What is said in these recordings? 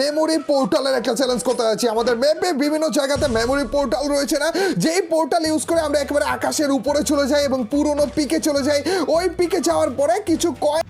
Memory পোর্টালের একটা challenge করতে যাচ্ছি। আমাদের ম্যাপে বিভিন্ন জায়গাতে মেমোরি পোর্টাল রয়েছে না? যেই পোর্টাল ইউজ করে আমরা একেবারে আকাশের উপরে চলে যাই এবং পুরনো পিকে চলে যাই। ওই পিকে যাওয়ার পরে কিছু কয়েন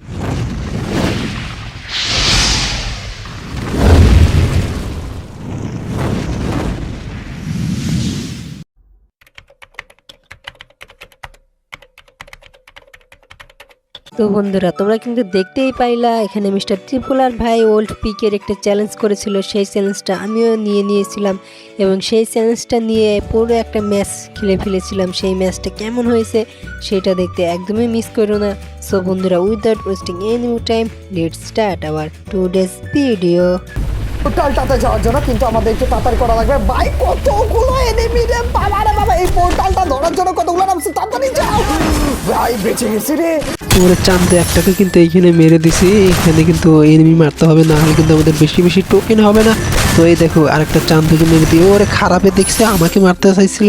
তো বন্ধুরা, তোমরা কিন্তু দেখতেই পাইলা, এখানে মিস্টার ত্রিপুলার ভাই ওল্ড পিকের একটা চ্যালেঞ্জ করেছিল, সেই চ্যালেঞ্জটা আমিও নিয়ে নিয়েছিলাম এবং সেই চ্যালেঞ্জটা নিয়ে পুরো একটা ম্যাচ খেলে ফেলেছিলাম। সেই ম্যাচটা কেমন হয়েছে সেটা দেখতে একদমই মিস করো না। সো বন্ধুরা without wasting any time let start our two days video পোর্টালটাতে যাওয়ার জন্য কিন্তু তাড়াতাড়ি করা লাগবে। ভাই, কতগুলো এনিমি রে? বাবা রে বাবা, এই পোর্টালটা ধরার জন্য কতগুলো নামছে? তাড়াতাড়ি যাও। ভাই, বেঁচে গেছি রে। ওরে চান্দে একটাকে কিন্তু এইখানে মেরে দিছি। এখানে কিন্তু এনিমি মারতে হবে, না হলে কিন্তু আমাদের বেশি বেশি টোকেন হবে না। তো এই দেখো, আরেকটা চান্দুকে মেরে ওরে, খারাপে দেখছে, আমাকে মারতে চাইছিল।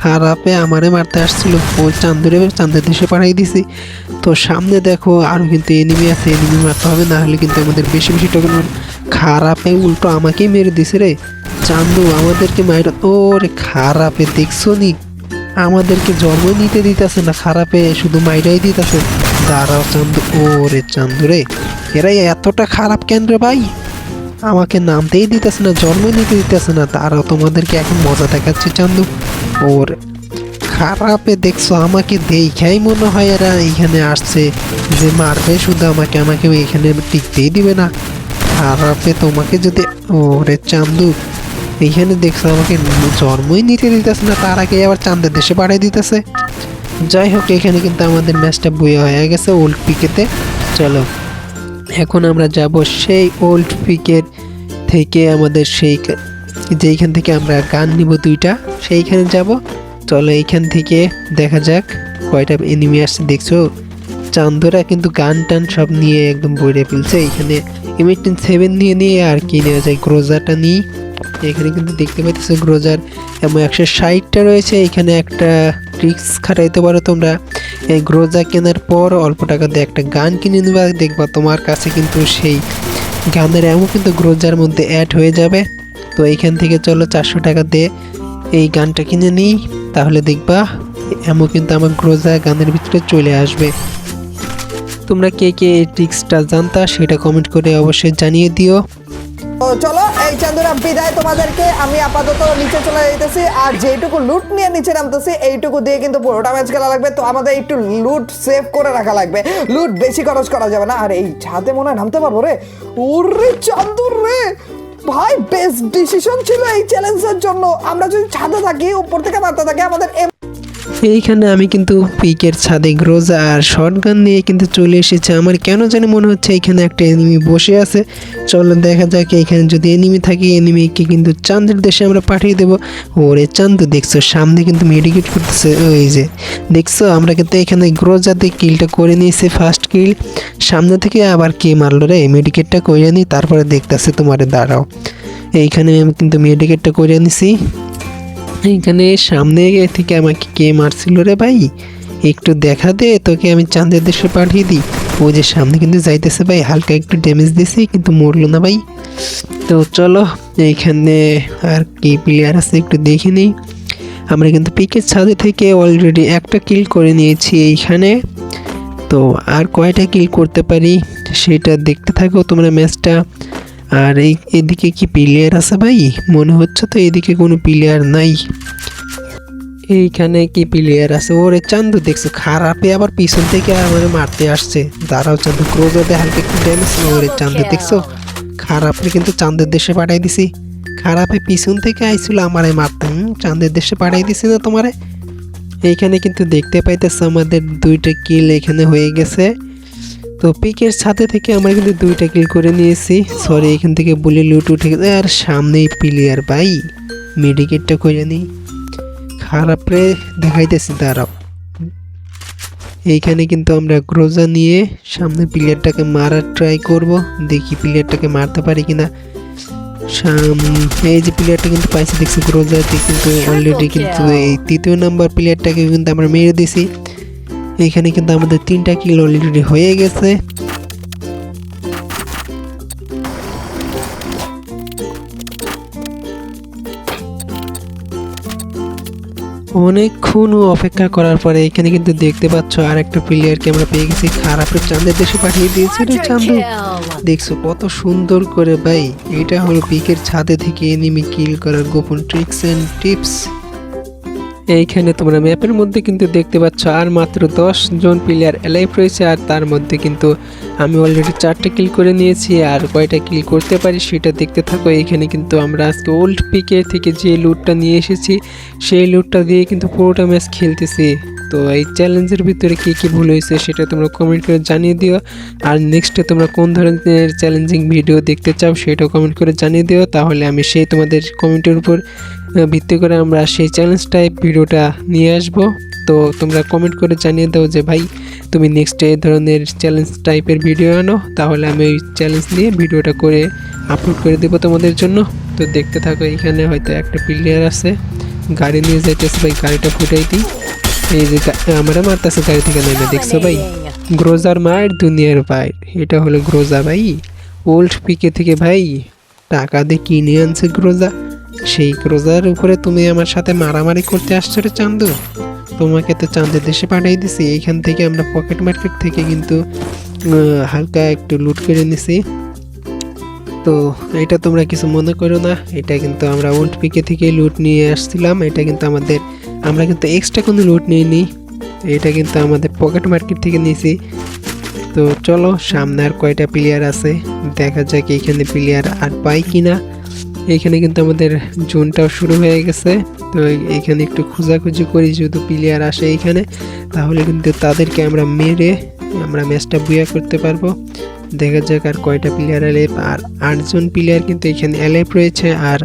খারাপে আমারে মারতে আসছিল। ও চান্দুরে চান্দের দেশে পাঠিয়ে দিছি। তো সামনে দেখো আরও কিন্তু এনিমি আছে এনিমি মারতে হবে, না হলে কিন্তু আমাদের বেশি বেশি টোকেন খারাপে উল্টো আমাকেই মেরে দিছে রে। চান্দু, আমাদেরকে মাইর ওরে খারাপে, দেখছ নি? আমাদেরকে জন্ম নিতে দিতেছে না, খারাপে শুধু মাইরাই দিতেছে। দাঁড়াও চান্দু ও রে চান্দু রে এরাই এতটা খারাপ কেন রে ভাই? আমাকে নামতেই দিতেছে না জন্ম নিতে দিতেছে না। তারাও তোমাদেরকে এখন মজা দেখাচ্ছে চান্দু। ওর, খারাপে দেখছ, আমাকে দেখাই মনে হয় এরা এইখানে আসছে। যে মারবে শুধু আমাকে আমাকে এখানে টিকতেই দিবে না। খারাপে তোমাকে যদি ওরে চান্দু, এইখানে দেখছ আমাকে জন্মই নিতে দিতেছে না, তার আগে আবার চান্দের দেশে পাঠিয়ে দিতেছে। যাই হোক, এখানে কিন্তু আমাদের ম্যাচটা বইয়া হয়ে গেছে ওল্ড পিকেতে চলো, এখন আমরা যাব সেই ওল্ড পিকের থেকে আমাদের সেই যেইখান থেকে আমরা গান নিব দুইটা, সেইখানে যাব। চলো, এইখান থেকে দেখা যাক কয়টা এনিমি আসছে। দেখছ, চান্দরা কিন্তু গান টান সব নিয়ে একদম বইরে ফেলছে। এখানে এমিটিন সেভেন নিয়ে নিয়ে আর কি নেওয়া যায়। গ্রোজাটা নিই। এখানে কিন্তু দেখতে পাইতেছো গ্রোজার এবং একশো ষাটটা রয়েছে। এখানে একটা ট্রিক্স খাটাইতে পারো তোমরা। এই গ্রোজা কেনার পর অল্প টাকাতে একটা গান কিনে নেবা। দেখবা তোমার কাছে কিন্তু সেই গানের এমন কিন্তু গ্রোজার মধ্যে অ্যাড হয়ে যাবে। তো এইখান থেকে চলো চারশো টাকা দিয়ে এই গানটা কিনে নিই। তাহলে দেখবা এমন কিন্তু আমার গ্রোজা গানের ভিতরে চলে আসবে। তোমরা কে কে এই ট্রিক্সটা জানতা সেটা কমেন্ট করে অবশ্যই জানিয়ে দিও। চলো, এই চান্দুরা, বিদায় তোমাদেরকে। আমি আপাতত নিচে চলে যাইতেছি, আর যেইটুকু লুট নিয়ে নিচে নামতেছি, এইটুকু দিয়ে কিন্তু পুরোটা ম্যাচ খেলা লাগবে। তো আমাদের একটু লুট সেভ করে রাখা লাগবে। লুট বেশি খরচ করা যাবে না। আর, এই ছাদে মনে হয় নামতে পারব রে। ওরে চান্দুর রে! ভাই বেস্ট ডিসিশন ছিল এই চ্যালেঞ্জের জন্য। আমরা যদি ছাদে থাকি, উপর থেকে মারতে থাকি, আমাদের এইখানে আমি কিন্তু পিকের ছাদে গ্রোজা আর শর্টগান নিয়ে কিন্তু চলে এসেছে। আমার কেন জানি মনে হচ্ছে এখানে একটা এনিমি বসে আছে। চলো দেখা যাক এখানে যদি এনিমি থাকে এনিমিকে কিন্তু চাঁদের দেশে আমরা পাঠিয়ে দেবো। ওরে চান্দ দেখছ সামনে কিন্তু মেডিকেট করতেছে। ওই যে, দেখছ? আমরা কিন্তু এখানে গ্রোজাতে কিলটা করে নিয়েছি ফার্স্ট কিল সামনে থেকে আবার কে মারলো রে? মেডিকেটটা করে নিই তারপরে দেখতেছে তোমার দাঁড়াও। এইখানে আমি কিন্তু মেডিকেটটা করে নিছি। এইখানে সামনে থেকে আমাকে কে মারছিল রে ভাই? একটু দেখা দে, তোকে আমি চাঁদের দেশে পাঠিয়ে দিই। ও যে সামনে কিন্তু যাইতেছে ভাই, হালকা একটু ড্যামেজ দিছি, কিন্তু মরলো না ভাই। তো চলো এইখানে আর কি প্লেয়ার আছে একটু দেখে নিই। আমরা কিন্তু পিকের ছাদে থেকে অলরেডি একটা কিল করে নিয়েছি এইখানে। তো আর কয়টা কিল করতে পারি, সেটা দেখতে থাকো তোমরা ম্যাচটা আর এই এদিকে কি প্লেয়ার আছে ভাই? মনে হচ্ছে তো এদিকে কোনো প্লেয়ার নাই। এইখানে কি প্লেয়ার আছে? ওরে চান্দু দেখছ, খারাপে আবার পিছন থেকে আমার মারতে আসছে। দাঁড়াও চান্দু ক্রোজাতে হালকা একটু ড্যামেজ ওরে চান্দু দেখছ? খারাপে কিন্তু চাঁদের দেশে পাঠাই দিছি। খারাপে পিছন থেকে আইছিল আমারে মারতে। চাঁদের দেশে পাঠাই দিছি না তোমারে। এইখানে কিন্তু দেখতে পাইতেছ আমাদের দুইটা কিল এখানে হয়ে গেছে। তো পিকের সাথে থেকে আমরা কিন্তু দুইটা কিল করে নিয়েছি। সরি এখান থেকে বলে লুট উঠে গেছে। আর সামনেই প্লেয়ার ভাই মেডিকেটটা করে নিই। খারাপ রে দেখাইতেছি দাঁড়াও। এইখানে কিন্তু আমরা গ্রোজা নিয়ে সামনে প্লেয়ারটাকে মারার ট্রাই করব। দেখি প্লেয়ারটাকে মারতে পারি কিনা। এই যে প্লেয়ারটা কিন্তু পাইছি দেখছি গ্রোজাতে কিন্তু অলরেডি কিন্তু এই তৃতীয় নাম্বার প্লেয়ারটাকে কিন্তু আমরা মেরে দিছি। এখানে কিন্তু আমাদের তিনটা কিল অলরেডি হয়ে গেছে। অনেকক্ষণ অপেক্ষা করার পরে এখানে কিন্তু দেখতে পাচ্ছ আর একটা প্লেয়ারকে আমরা পেয়ে গেছি। খারাপের চাঁদের দেশে পাঠিয়ে দিয়েছি রে চান্দু। দেখছ কত সুন্দর করে ভাই এটা হলো পিকের ছাদে থেকে এনিমি কিল করার গোপন ট্রিক্স অ্যান্ড টিপস এইখানে তোমরা ম্যাপের মধ্যে কিন্তু দেখতে পাচ্ছ, আর মাত্র দশ জন প্লেয়ার অ্যালাইভ রয়েছে, আর তার মধ্যে কিন্তু আমি অলরেডি চারটে কিল করে নিয়েছি, আর কয়টা কিল করতে পারি সেটা দেখতে থাকো। এইখানে কিন্তু আমরা আজকে ওল্ড পিকে থেকে যে লুটটা নিয়ে এসেছি, সেই লুটটা দিয়ে কিন্তু পুরোটা ম্যাচ খেলতেছি। তো এই চ্যালেঞ্জের ভিতরে কী কী ভুল হয়েছে সেটা তোমরা কমেন্ট করে জানিয়ে দিও। আর নেক্সটে তোমরা কোন ধরনের চ্যালেঞ্জিং ভিডিও দেখতে চাও সেটাও কমেন্ট করে জানিয়ে দিও। তাহলে আমি সেই তোমাদের কমেন্টের উপর ভিত্তি করে আমরা সেই চ্যালেঞ্জ টাইপ ভিডিওটা নিয়ে আসব। তো তোমরা কমেন্ট করে জানিয়ে দাও যে ভাই, তুমি নেক্সট এই ধরনের চ্যালেঞ্জ টাইপের ভিডিও আনো। তাহলে আমি ওই চ্যালেঞ্জ নিয়ে ভিডিওটা করে আপলোড করে দেবো তোমাদের জন্য। তো দেখতে থাকো, এখানে হয়তো একটা প্লেয়ার আছে। গাড়ি নিয়ে যাইতেছে, ভাই, গাড়িটা ফুটাই দিই। এই যে আমরা মারতেছে গাড়ি থেকে নেমে দেখছ ভাই? গ্রোজার মার দুনিয়ার ভাই। এটা হলো গ্রোজা ভাই। ওল্ড পিকে থেকে ভাই টাকা দিয়ে কিনে আনছে গ্রোজা। সেই গ্রোজার উপরে তুমি আমার সাথে মারামারি করতে আসছো রে চান্দু। তোমাকে তো চাঁদের দেশে পাঠিয়ে দিছি। এইখান থেকে আমরা পকেট মার্কেট থেকে কিন্তু হালকা একটু লুট করে নিছি। তো এটা তোমরা কিছু মনে করো না। এটা কিন্তু আমরা ওল্ড পিকে থেকে লুট নিয়ে আসছিলাম। এটা কিন্তু আমাদের আমরা কিন্তু এক্সট্রা কোনো লুট নিয়ে নিই এটা কিন্তু আমাদের পকেট মার্কেট থেকে নিয়েছি তো চলো, সামনে আর কয়টা প্লেয়ার আছে? দেখা যাক এখানে প্লেয়ার আর পাই কিনা। এখানে কিন্তু আমাদের জোনটাও শুরু হয়ে গেছে। তো এখানে একটু খোঁজাখুঁজি করি যদি প্লেয়ার আসে এইখানে তাহলে কিন্তু তাদেরকে আমরা মেরে আমরা ম্যাচটা বুয়া করতে পারব। দেখা যাক আর কয়টা প্লেয়ার অ্যালেপ আর আটজন প্লেয়ার কিন্তু এখানে অ্যালেপ রয়েছে। আর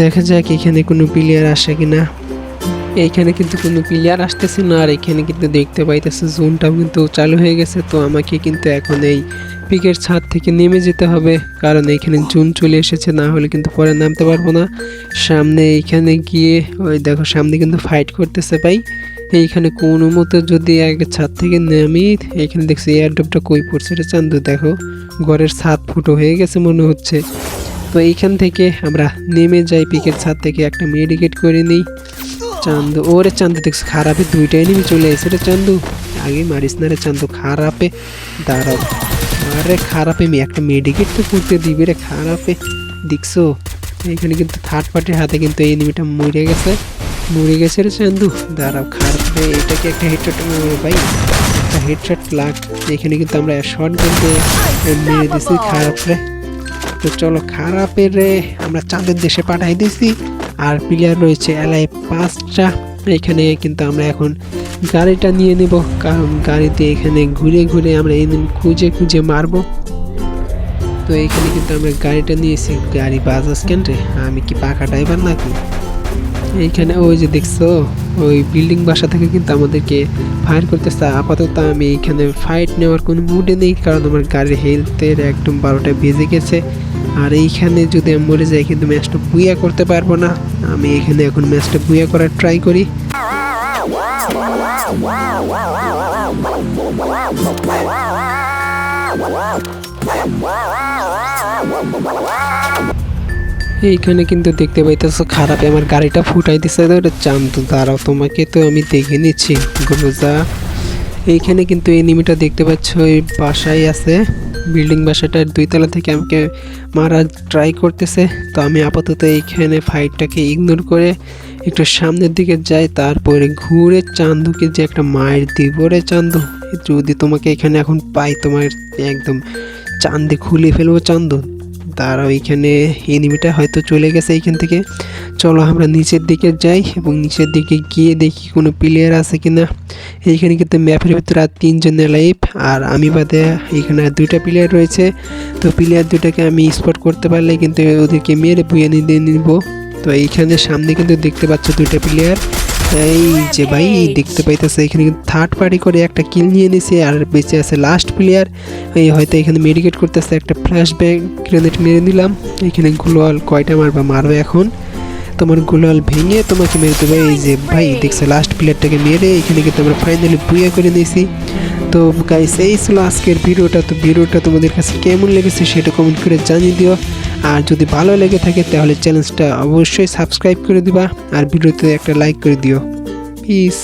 দেখা যাক এখানে কোনো প্লেয়ার আসে কিনা। এইখানে কিন্তু কোনো প্লেয়ার আসতেছে না আর এখানে কিন্তু দেখতে পাইতেছে জোনটাও কিন্তু চালু হয়ে গেছে। তো আমাকে কিন্তু এখন এই পিকের ছাদ থেকে নেমে যেতে হবে, কারণ এইখানে জুন চলে এসেছে, না হলে কিন্তু পরে নামতে পারব না। সামনে এইখানে গিয়ে, ওই দেখো সামনে কিন্তু ফাইট করতেছে ভাই। এইখানে কোনো মতো যদি আগে ছাদ থেকে নামি এখানে দেখছি এয়ারড্রপটা কই পড়ছে রে চান্দু, দেখো। ঘরের ছাদ ফুটো হয়ে গেছে মনে হচ্ছে। তো এইখান থেকে আমরা নেমে যাই পিকের ছাদ থেকে, একটা মেডিকেট করে নিই। চান্দু, ওরে চান্দু দেখছি খারাপে দুইটা এনিমি চলে এসে রে চান্দু। আগে মারিস না রে চান্দু, খারাপে, দাঁড়াও। আরে খারাপে মি একটা মেডিকেট তো করতে দিবি রে, খারাপে। দেখছ এখানে কিন্তু থার্ড পার্টির হাতে কিন্তু এই এনিমিটা মরে গেছে। মরে গেছে রে চান্দু, দাঁড়াও, খারাপে, এটাকে একটা হেডশট ভাই। একটা হেডশট লাগ এখানে কিন্তু আমরা শর্ট গানকে মেরে দিছি, খারাপ রে। তো চলো খারাপের রে, আমরা চাঁদের দেশে পাঠাই দিছি। আর প্লেয়ার রয়েছে এলাই পাঁচটা। এখানে কিন্তু আমরা এখন গাড়িটা নিয়ে নেব। কারণ গাড়িতে এখানে ঘুরে ঘুরে আমরা এই খুঁজে খুঁজে মারবো। তো এখানে কিন্তু আমরা গাড়িটা নিয়েছি, গাড়ি বাজাজ কেন্দ্রে আমি কি পাকা ড্রাইভার নাকি? এইখানে ওই যে দেখছ, ওই বিল্ডিং বাসা থেকে কিন্তু আমাদেরকে ফায়ার করতেছে। আপাতত আমি এখানে ফাইট নেওয়ার কোনো মুডে নেই, কারণ আমার গাড়ির হেলথের একদম বারোটা বেজে গেছে। আর এইখানে যদি আমি মরে যাই, কিন্তু ম্যাচটা বুইয়া করতে পারব না। আমি এখানে এখন ম্যাচটা বুইয়া করার ট্রাই করি। এইখানে কিন্তু দেখতে পাইতেছো খারাপ, আমার গাড়িটা ফুটাই দিছে তো এটা চান্দু দাঁড়াও তোমাকে, তো আমি দেখে নিচ্ছি। গ্রোজা, এইখানে কিন্তু এনিমিটা দেখতে পাচ্ছ ওই বাসায় আছে। বিল্ডিং বাসাটার দুই তলা থেকে আমাকে মারা ট্রাই করতেছে। তো আমি আপাতত এইখানে ফাইটটাকে ইগনোর করে একটু সামনের দিকে যাই, তারপরে ঘুরে চান্দুকে যে একটা মায়ের দিব রে চান্দু, যদি তোমাকে এখানে এখন পাই, তোমার একদম চান্দে খুলে ফেলব চান্দু। তারা ওইখানে এনিমিটা হয়তো চলে গেছে এইখান থেকে। চলো আমরা নিচের দিকে যাই এবং নিচের দিকে গিয়ে দেখি কোনো প্লেয়ার আছে কিনা। এইখানে কিন্তু ম্যাপের ভিতরে আর তিনজন লাইফ আর আমি বাদে এখানে দুইটা প্লেয়ার রয়েছে। তো প্লেয়ার দুটাকে আমি স্পট করতে পারলে কিন্তু ওদেরকে মেরে বুয়ে নিয়ে নিব। তো এইখানে সামনে কিন্তু দেখতে পাচ্ছ দুইটা প্লেয়ার এই যে ভাই, দেখতে পাইতেছে এখানে কিন্তু থার্ড পার্টি করে একটা কিল নিয়ে নিছে, আর বেঁচে আছে লাস্ট প্লেয়ার এই হয়তো এখানে মেডিকেট করতেছে একটা ফ্ল্যাশ ব্যাগ গ্রেনেড মেরে নিলাম। এখানে গুলোয়াল কয়টা মারবা? মারবে এখন। তোমার গোলাল ভেঙে তোমাকে মেরে দেবে। এই যে ভাই, দেখছ লাস্ট প্লেয়ারটাকে মেরে এখানে কিন্তু আমরা ফাইনালি বুয়া করে নিয়েছি তো গাইস এই ছিল আজকের ভিডিওটা। তো ভিডিওটা তোমাদের কাছে কেমন লেগেছে সেটা কমেন্ট করে জানিয়ে দিও। আর যদি ভালো লেগে থাকে, তাহলে চ্যানেলটা অবশ্যই সাবস্ক্রাইব করে দিবা। আর ভিডিওতে একটা লাইক করে দিও। পিস